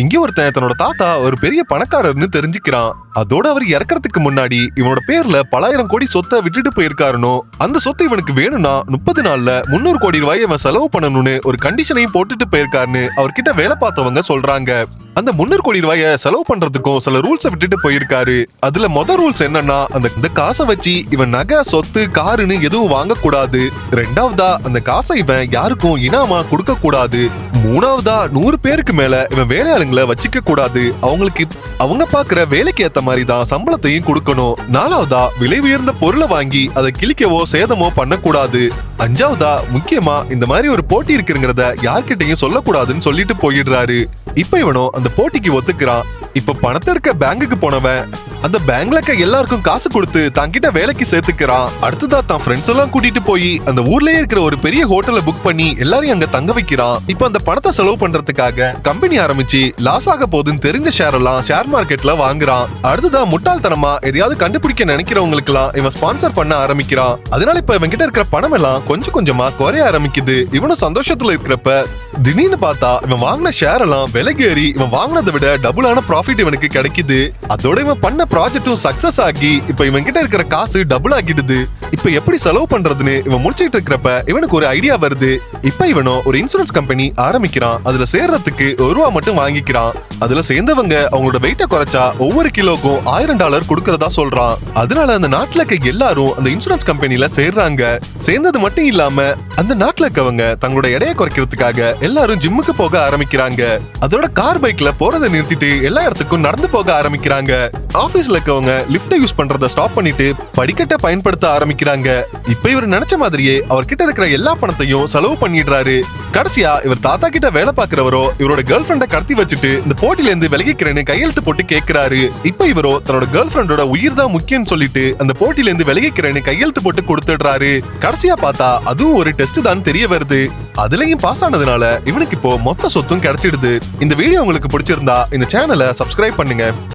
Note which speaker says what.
Speaker 1: இங்கே ஒருத்தன் தன்னோட தாத்தா ஒரு பெரிய பணக்காரர்னு தெரிஞ்சுக்கிறான். அதோட அவர் இறக்கறதுக்கு முன்னாடி இவனோட பேர்ல பலாயிரம் கோடி சொத்தை விட்டுட்டு போயிருக்காருனோ அந்த சொத்து இவனுக்கு வேணும்னா முப்பது நாள்ல முன்னூறு கோடி ரூபாய் இவன் செலவு பண்ணணும்னு ஒரு கண்டிஷனையும் போட்டுட்டு போயிருக்காருன்னு அவர்கிட்ட வேலை பார்த்தவங்க சொல்றாங்க. அந்த முன்னூறு கோடி ரூபாய செலவு பண்றதுக்கும் சில ரூல்ஸை விட்டுட்டு போயிருக்காரு. அதுல மொத ரூல்ஸ் என்னன்னா அந்த இந்த காசை வச்சு இவன் நகை சொத்து காருன்னு எதுவும் வாங்கக்கூடாது. ரெண்டாவதா அந்த காசை இவன் யாருக்கும் இனாமா கொடுக்க கூடாது மூணாவதா நூறு பேருக்கு மேல இவன் வேலையாளுங்களை வச்சுக்க கூடாது. அவங்களுக்கு அவங்க பாக்குற வேலைக்கு ஏத்த மாதிரி தான் சம்பளத்தையும் கொடுக்கணும். நாலாவதா விலை உயர்ந்த பொருளை வாங்கி அதை கிழிக்கவோ சேதமோ பண்ணக்கூடாது. அஞ்சாவதா முக்கியமா இந்த மாதிரி ஒரு போட்டி இருக்குங்கிறத யார்கிட்டையும் சொல்லக்கூடாதுன்னு சொல்லிட்டு போயிடுறாரு. இப்ப இவனோ அந்த போட்டிக்கு ஒத்துக்கிறான். இப்ப பணத்தை எடுக்க பேங்குக்கு போனவன் அந்த பேங்க்ல இருக்க எல்லாருக்கும் காசு கொடுத்து தங்கிட்ட வேலைக்கு சேர்த்துக்கிறான். அடுத்ததா தான் ஃப்ரெண்ட்ஸ் எல்லாம் கூட்டிட்டு போய் அந்த ஊர்லயே இருக்கிற ஒரு பெரிய ஹோட்டல புக் பண்ணி எல்லாரையும் அங்க தங்க வைக்கிறான். இப்ப அந்த பணத்தை செலவு பண்றதுக்காக கம்பெனி ஆரம்பிச்சு லாஸ் ஆக போதுன்னு தெரிஞ்ச ஷேர் எல்லாம் ஷேர் மார்க்கெட்ல வாங்குறான். அடுத்ததா முட்டாள்தனமா எதையாவது கண்டுபிடிக்க நினைக்கிறவங்களுக்கு எல்லாம் இவன் ஸ்பான்சர் பண்ண ஆரம்பிக்கிறான். அதனால இப்ப இவன் கிட்ட இருக்கிற பணம் எல்லாம் கொஞ்சம் கொஞ்சமா குறைய ஆரம்பிக்குது. இவனும் சந்தோஷத்துல இருக்கிறப்ப திடீர்னு பார்த்தா இவன் வாங்கின ஷேர் எல்லாம் விலகேறி இவன் வாங்கினதை விட டபுளான ப்ராஃபிட் இவனுக்கு கிடைக்குது. அதோட இவன் பண்ண ப்ராஜெக்டும் சக்சஸ் ஆகி இப்ப இவன் கிட்ட இருக்கிற காசு டபுள் ஆகிடுது. இப்ப எப்படி செலவு பண்றதுன்னு இவன் முடிச்சிட்டு இருக்கிறப்ப இவனுக்கு ஒரு ஐடியா வருது. இப்ப இவனோ ஒரு இன்சூரன்ஸ் கம்பெனி ஆரம்பிக்கிறான். அதுல சேர்றதுக்கு ஒரு ரூபா மட்டும் வாங்கிக்கிறான். அதுல சேர்ந்தவங்க அவங்களோட வெயிட்ட குறைச்சா ஒவ்வொரு கிலோக்கும் ஆயிரம் டாலர் கொடுக்கறதா சொல்றான். அதனால அந்த நாட்டுல இருக்க எல்லாரும் அந்த இன்சூரன்ஸ் கம்பெனில சேர்றாங்க. சேர்ந்தது மட்டும் இல்லாம அந்த நாட்டுல இருக்கவங்க தங்களோட எடையை குறைக்கிறதுக்காக எல்லாரும் ஜிம்முக்கு போக ஆரம்பிக்கிறாங்க. அதோட கார் பைக்ல போறதை நிறுத்திட்டு எல்லா இடத்துக்கும் நடந்து போக ஆரம்பிக்கிறாங்க. ஆபீஸ்ல இருக்கவங்க லிஃப்ட்டை யூஸ் பண்றத ஸ்டாப் பண்ணிட்டு படிக்கட்டை பயன்படுத்த ஆரம்பிக்கிறாங்க. இப்ப இவர் நினைச்ச மாதிரியே அவர்கிட்ட இருக்கிற எல்லா பணத்தையும் செலவு பண்ணிடுறாரு. கடைசியா இவர் தாத்தா கிட்ட வேலை பாக்குறவரோ இவரோட கேர்ள் ஃபிரெண்ட கடத்தி வச்சுட்டு இந்த போட்டில இருந்து விலகிக்கிறேன்னு கையெழுத்து போட்டு கேட்கிறாரு இப்ப இவரோ தன்னோட கேர்ள் ஃபிரெண்டோட உயிர் தான் முக்கியம்னு சொல்லிட்டு அந்த போட்டில இருந்து விலகிக்கிறேன்னு கையெழுத்து போட்டு கொடுத்துடுறாரு. கடைசியா பார்த்தா அதுவும் ஒரு டெஸ்ட் தான் தெரிய வருது. அதுலயும் பாஸ் ஆனதுனால இவனுக்கு இப்போ மொத்த சொத்தும் கிடைச்சிடுது. இந்த வீடியோ உங்களுக்கு பிடிச்சிருந்தா இந்த சேனலை சப்ஸ்கிரைப் பண்ணுங்க.